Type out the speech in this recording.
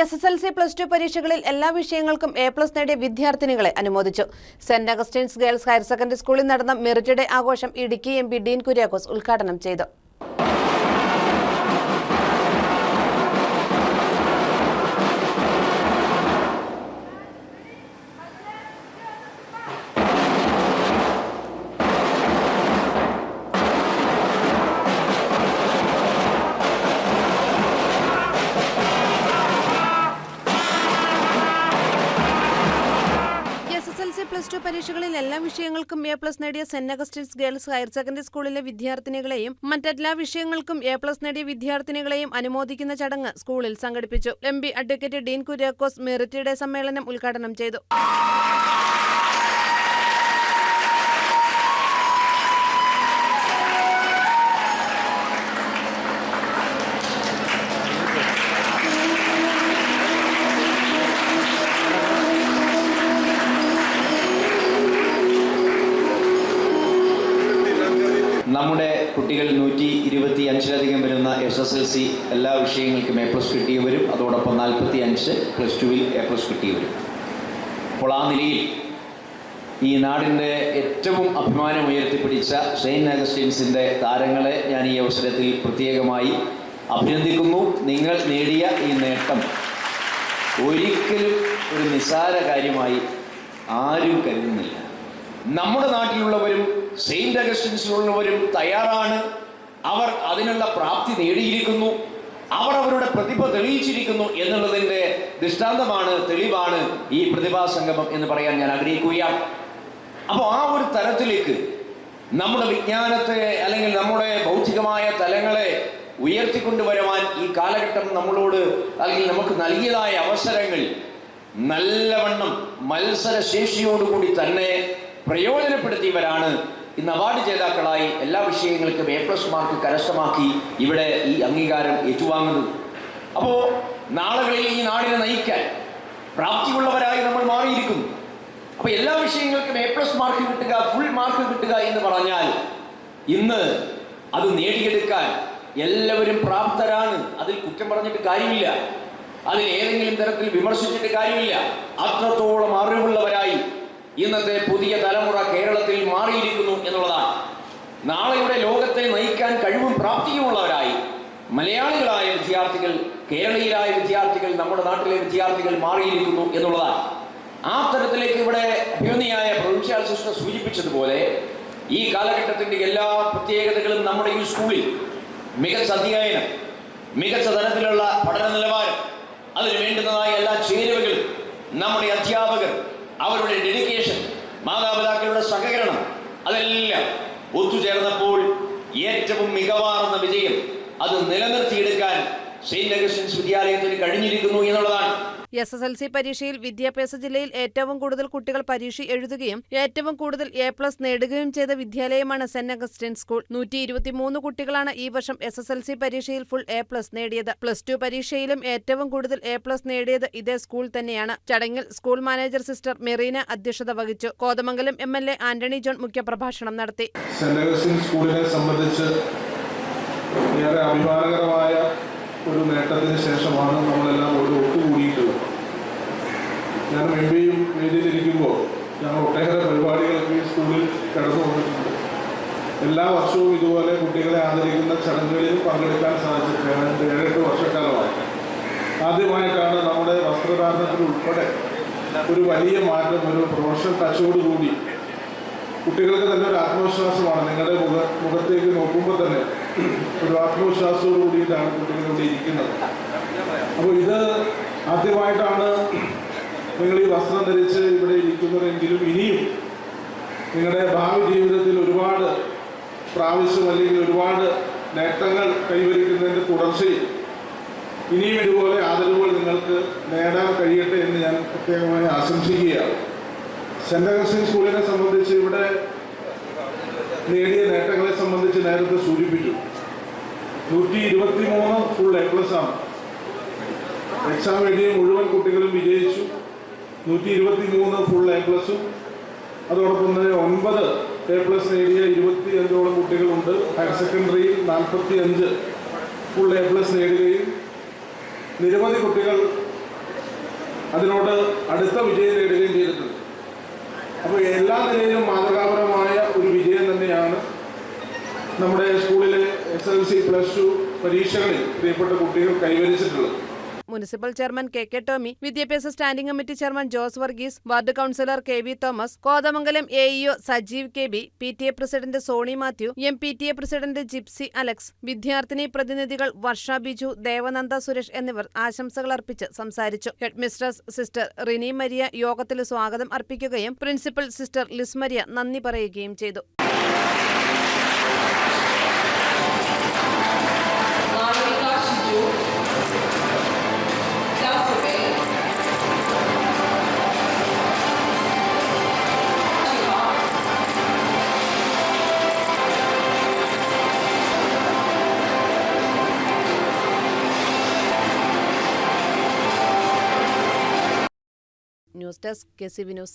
S S L C plus two പരീക്ഷകളിൽ എല്ലാ വിഷയങ്ങൾക്കും എ പ്ലസ് നേടിയ വിദ്യാർത്ഥിനികളെ അനുമോദിച്ചു. Saint Augustine's girls higher secondary സ്കൂളിൽ നടന്ന മെറിറ്റ് ഡേ ആഘോഷം ഇടുക്കി എം പി ഡീൻ കുര്യാക്കോസ് ഉദ്ഘാടനം ചെയ്തു. S L C plus two പരീക്ഷകളിൽ എല്ലാ വിഷയങ്ങൾക്കും എ പ്ലസ് നേടിയ saint Augustine's girls higher secondary സ്കൂളിലെ വിദ്യാർത്ഥിനികളെയും മറ്റെല്ലാ വിഷയങ്ങൾക്കും എ പ്ലസ് നേടിയ വിദ്യാർത്ഥിനികളെയും അനുമോദിക്കുന്ന ചടങ്ങ് സ്കൂളിൽ സംഘടിപ്പിച്ചു. M advocate Dean Kuriakose merit സമ്മേളനം ഉദ്ഘാടനം ചെയ്തു. നമ്മുടെ കുട്ടികൾ നൂറ്റി ഇരുപത്തി അഞ്ചിലധികം വരുന്ന എസ് എസ് എൽ സി എല്ലാ വിഷയങ്ങൾക്കും എ പ്ലസ് കിട്ടിയവരും അതോടൊപ്പം നാൽപ്പത്തി അഞ്ച് പ്ലസ് ടുവിൽ എ പ്ലസ് കിട്ടിയവരും അപ്പോൾ ആ നിലയിൽ ഈ നാടിന്റെ ഏറ്റവും അഭിമാനം ഉയർത്തിപ്പിടിച്ച സെയിന്റ് അഗസ്റ്റീൻസിന്റെ താരങ്ങളെ ഞാൻ ഈ അവസരത്തിൽ പ്രത്യേകമായി അഭിനന്ദിക്കുന്നു. നിങ്ങൾ നേടിയ ഈ നേട്ടം ഒരിക്കലും ഒരു നിസ്സാര കാര്യമായി ആരും കരുതുന്നില്ല. നമ്മുടെ നാട്ടിലുള്ളവരും സെയിന്റ് അഗസ്റ്റിൻസിലുള്ളവരും തയ്യാറാണ്. അവർ അതിനുള്ള പ്രാപ്തി നേടിയിരിക്കുന്നു. അവർ അവരുടെ പ്രതിഭ തെളിയിച്ചിരിക്കുന്നു എന്നുള്ളതിന്റെ ദൃഷ്ടാന്തമാണ് തെളിവാണ് ഈ പ്രതിഭാ സംഗമം എന്ന് പറയാൻ ഞാൻ ആഗ്രഹിക്കുകയാണ്. അപ്പോൾ ആ ഒരു തലത്തിലേക്ക് നമ്മുടെ വിജ്ഞാനത്തെ അല്ലെങ്കിൽ നമ്മുടെ ഭൗതികമായ തലങ്ങളെ ഉയർത്തിക്കൊണ്ടുവരുവാൻ ഈ കാലഘട്ടം നമ്മളോട് അല്ലെങ്കിൽ നമുക്ക് നൽകിയതായ അവസരങ്ങൾ നല്ലവണ്ണം മത്സരശേഷിയോടുകൂടി തന്നെ പ്രയോജനപ്പെടുത്തിയവരാണ് ഇന്ന് അവാർഡ് ജേതാക്കളായി എല്ലാ വിഷയങ്ങൾക്കും എ പ്ലസ് മാർക്ക് കരസ്ഥമാക്കി ഇവിടെ ഈ അംഗീകാരം ഏറ്റുവാങ്ങുന്നത് അപ്പോൾ നാളുകളിൽ ഈ നാടിനെ നയിക്കാൻ പ്രാപ്തിയുള്ളവരായി നമ്മൾ മാറിയിരിക്കുന്നു. അപ്പോൾ എല്ലാ വിഷയങ്ങൾക്കും എ പ്ലസ് മാർക്ക് കിട്ടുക ഫുൾ മാർക്ക് കിട്ടുക എന്ന് പറഞ്ഞാൽ ഇന്ന് അത് നേടിയെടുക്കാൻ എല്ലാവരും പ്രാപ്തരാണ്. അതിൽ കുറ്റം പറഞ്ഞിട്ട് കാര്യമില്ല. അതിൽ ഏതെങ്കിലും തരത്തിൽ വിമർശിച്ചിട്ട് കാര്യമില്ല. അത്രത്തോളം അറിവുള്ളവരായി ഇന്നത്തെ പുതിയ തലമുറ കേരളത്തിൽ മാറിയിരിക്കുന്നു എന്നുള്ളതാണ്. നാളെയുടെ ലോകത്തെ നയിക്കാൻ കഴിവും പ്രാപ്തിയുമുള്ളവരായി മലയാളികളായ വിദ്യാർത്ഥികൾ കേരളീയരായ വിദ്യാർത്ഥികൾ നമ്മുടെ നാട്ടിലെ വിദ്യാർത്ഥികൾ മാറിയിരിക്കുന്നു എന്നുള്ളതാണ്. ആ തരത്തിലേക്ക് ഇവിടെ അഭ്യുന്നിയായ പ്രവിശ്യാൽ സിസ്റ്റർ സൂചിപ്പിച്ചതുപോലെ ഈ കാലഘട്ടത്തിന്റെ എല്ലാ പ്രത്യേകതകളും നമ്മുടെ ഈ സ്കൂളിൽ മികച്ച അധ്യയനം മികച്ച തരത്തിലുള്ള പഠന നിലവാരം അതിന് വേണ്ടുന്നതായ എല്ലാ ചേരുവകളും നമ്മുടെ അധ്യാപകർ അവരുടെ ഡെഡിക്കേഷൻ മാതാപിതാക്കളുടെ സഹകരണം അതെല്ലാം ഒത്തുചേർന്നപ്പോൾ ഏറ്റവും മികവാർന്ന വിജയം അത് നിലനിർത്തിയെടുക്കാൻ സെയിന്റ് അഗസ്റ്റിൻസ് വിദ്യാലയത്തിന് കഴിഞ്ഞിരിക്കുന്നു എന്നുള്ളതാണ്. എസ് എസ് എൽ സി പരീക്ഷയിൽ വിദ്യാഭ്യാസ ജില്ലയിൽ ഏറ്റവും കൂടുതൽ കുട്ടികൾ പരീക്ഷ എഴുതുകയും ഏറ്റവും കൂടുതൽ എ പ്ലസ് നേടുകയും ചെയ്ത വിദ്യാലയമാണ് സെന്റ് അഗസ്റ്റിൻ സ്കൂൾ. നൂറ്റി ഇരുപത്തിമൂന്ന് കുട്ടികളാണ് ഈ വർഷം എസ് എസ് എൽ സി പരീക്ഷയിൽ ഫുൾ എ പ്ലസ് നേടിയത്. പ്ലസ് ടു പരീക്ഷയിലും ഏറ്റവും കൂടുതൽ എ പ്ലസ് നേടിയത് ഇതേ സ്കൂൾ തന്നെയാണ്. ചടങ്ങിൽ സ്കൂൾ മാനേജർ സിസ്റ്റർ മെറീന അധ്യക്ഷത വഹിച്ചു. Kothamangalam M L A Antony John മുഖ്യപ്രഭാഷണം നടത്തി. സ്കൂളിനെ സംബന്ധിച്ച് ഏറെ അഭിമാനകരമായ ഒരു നേട്ടത്തിന് ശേഷമാണ് നമ്മളെല്ലാം ഒരു ഒത്തുകൂടിയിട്ടുള്ളത്. ഞാൻ എം പിയും വേദിയിലിരിക്കുമ്പോൾ ഞങ്ങൾ ഒട്ടേറെ പരിപാടികളൊക്കെ ഈ സ്കൂളിൽ കടന്നു വന്നിട്ടുണ്ട് എല്ലാ വർഷവും ഇതുപോലെ കുട്ടികളെ ആദരിക്കുന്ന ചടങ്ങുകളിൽ പങ്കെടുക്കാൻ സാധിച്ചിട്ടുണ്ട് ഏഴെട്ട് വർഷക്കാലമായി. ആദ്യമായിട്ടാണ് നമ്മുടെ വസ്ത്രധാരണത്തിൽ ഉൾപ്പെടെ ഒരു വലിയ മാറ്റം ഒരു പ്രൊഫഷണൽ ടച്ചോടുകൂടി കുട്ടികൾക്ക് തന്നെ ഒരു ആത്മവിശ്വാസമാണ്. നിങ്ങളുടെ മുഖ മുഖത്തേക്ക് നോക്കുമ്പോൾ തന്നെ ഒരു ആത്മവിശ്വാസത്തോടു കൂടിയിട്ടാണ് കുട്ടികൾ ഇവിടെ ഇരിക്കുന്നത്. അപ്പോൾ ഇത് ആദ്യമായിട്ടാണ് നിങ്ങൾ ഈ വസ്ത്രം ധരിച്ച് ഇവിടെ ഇരിക്കുന്നതെങ്കിലും ഇനിയും നിങ്ങളുടെ ഭാവി ജീവിതത്തിൽ ഒരുപാട് പ്രാവശ്യം അല്ലെങ്കിൽ ഒരുപാട് നേട്ടങ്ങൾ കൈവരിക്കുന്നതിന്റെ തുടർച്ചയിൽ ഇനിയും ഇതുപോലെ ആദരവുകൾ നിങ്ങൾക്ക് നേടാൻ കഴിയട്ടെ എന്ന് ഞാൻ പ്രത്യേകമായി ആശംസിക്കുകയാണ്. സെന്റ് അഗസ്റ്റിൻ സ്കൂളിനെ സംബന്ധിച്ച് ഇവിടെ നേടിയ നേട്ടങ്ങളെ സംബന്ധിച്ച് നേരത്തെ സൂചിപ്പിച്ചു. നൂറ്റി ഇരുപത്തി മൂന്ന് ഫുൾ എ പ്ലസ് ആണ്. എക്സാം എഴുതിയ മുഴുവൻ കുട്ടികളും വിജയിച്ചു. നൂറ്റി ഇരുപത്തി മൂന്ന് ഫുൾ എ പ്ലസും അതോടൊപ്പം തന്നെ ഒൻപത് എ പ്ലസ് നേടിയ ഇരുപത്തി അഞ്ചോളം കുട്ടികളുണ്ട്. ഹയർ സെക്കൻഡറിയിൽ നാൽപ്പത്തി അഞ്ച് ഫുൾ എ പ്ലസ് നേടുകയും നിരവധി കുട്ടികൾ അതിനോട് അടുത്ത വിജയം നേടുകയും ചെയ്തിട്ടുണ്ട്. അപ്പോൾ എല്ലാ നിലയിലും മാതൃകാപരമായ ഒരു വിജയം തന്നെയാണ് നമ്മുടെ സ്കൂളിലെ S L C plus two പരീക്ഷകളിൽ പ്രിയപ്പെട്ട കുട്ടികൾ കൈവരിച്ചിട്ടുള്ളത്. Municipal chairman K K Tomy വിദ്യാഭ്യാസ standing committee chairman Jose Varghese ward councillor K V Thomas Kothamangalam A E O Sajeev K B P T A president Soni Mathew M P T A president Gypsy Alex വിദ്യാർത്ഥിനി പ്രതിനിധികൾ വർഷ ബിജു ദേവനന്ദ സുരേഷ് എന്നിവർ ആശംസകൾ അർപ്പിച്ച് സംസാരിച്ചു. Headmistress sister Rini Maria യോഗത്തിൽ സ്വാഗതം അർപ്പിക്കുകയും principal sister Lismaria നന്ദി പറയുകയും ചെയ്തു. News desk K C V news